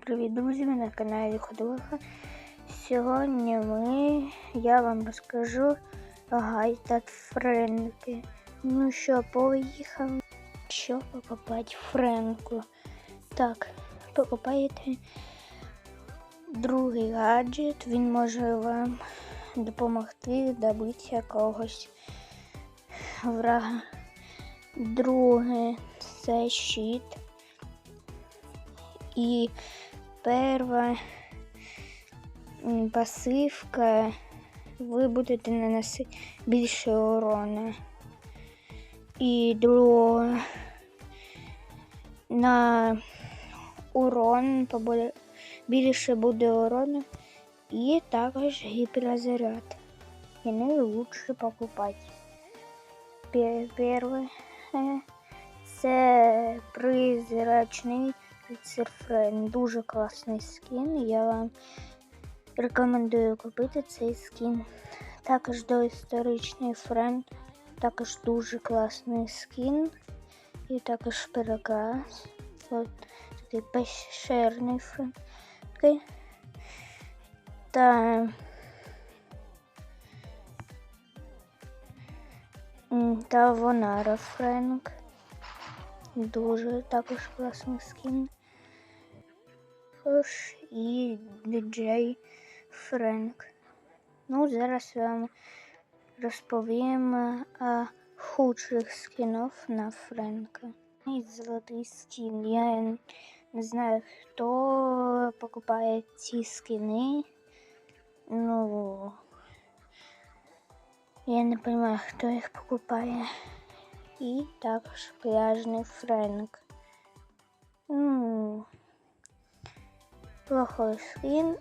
Привіт, друзі! Ви на каналі Ходовиха. Сьогодні ми, я вам розкажу від Френки. Ну що, поїхали. Що покупати Френку? Так, покупаєте другий гаджет, він може вам допомогти добити якогось врага. Друге це щит. І перша м, пасивка, ви будете наносити більше урона. І друга на урон побуде, більше буде урону і також гіперзаряд. І лучше покупати. Пе- Перше це призрачний Рицерфрен. Дуже класний скін. Я вам рекомендую купити цей скін. Також доісторичний френ. Також дуже класний скін. І також переказ. От такий пещерний френ. Такий. Та м, та Вонара Френк. Дуже також класний скін. Також і диджей Френк. Ну, зараз вам розповім о худших скінів на Френка. І золотий скін. Я не знаю, хто покупає ці скіни. Ну, я не розумію, хто їх покупає. І також пляжний Френк. Ну, плохой скин.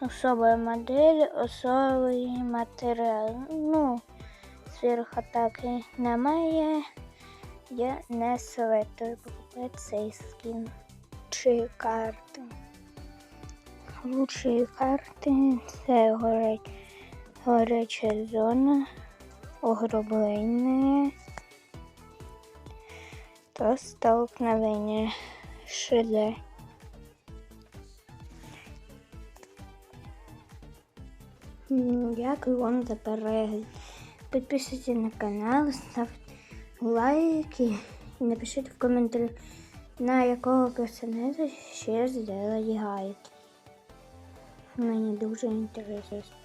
Особая модель, особый матеріал. Ну, сверхатаки немає. Я не советую покупати цей скін. Чи карти. Лучші карти це горить, горяча зона, ограблення та столкновення шиде. Дякую вам за перегляд. Підписуйтесь на канал, ставте лайки і напишіть в коментарі, на якого персонажа ще зробили гайд. Мені дуже інтересно.